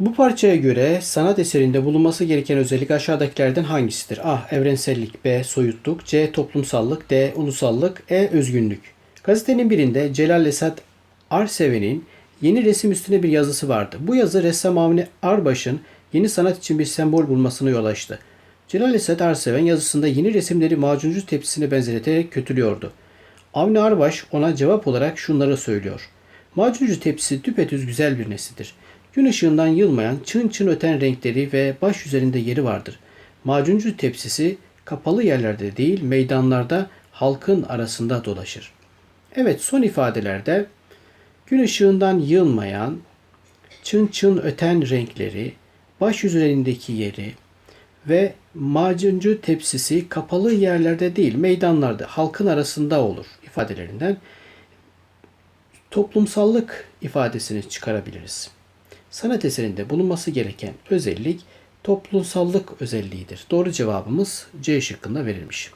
Bu parçaya göre sanat eserinde bulunması gereken özellik aşağıdakilerden hangisidir? A. Evrensellik B. Soyutluk C. Toplumsallık D. Ulusallık E. Özgünlük Gazetenin birinde Celal Esat Arseven'in yeni resim üstüne bir yazısı vardı. Bu yazı ressam Avni Arbaş'ın yeni sanat için bir sembol bulmasına yol açtı. Celal Esat Arseven yazısında yeni resimleri macuncu tepsisine benzeterek kötülüyordu. Avni Arbaş ona cevap olarak şunları söylüyor. Macuncu tepsisi düpedüz güzel bir neslidir. Gün ışığından yılmayan, çın çın öten renkleri ve baş üzerinde yeri vardır. Macuncu tepsisi kapalı yerlerde değil, meydanlarda halkın arasında dolaşır. Evet, son ifadelerde gün ışığından yılmayan, çın çın öten renkleri, baş üzerindeki yeri ve macuncu tepsisi kapalı yerlerde değil, meydanlarda, halkın arasında olur ifadelerinden toplumsallık ifadesini çıkarabiliriz. Sanat eserinde bulunması gereken özellik toplumsallık özelliğidir. Doğru cevabımız C şıkkında verilmiş.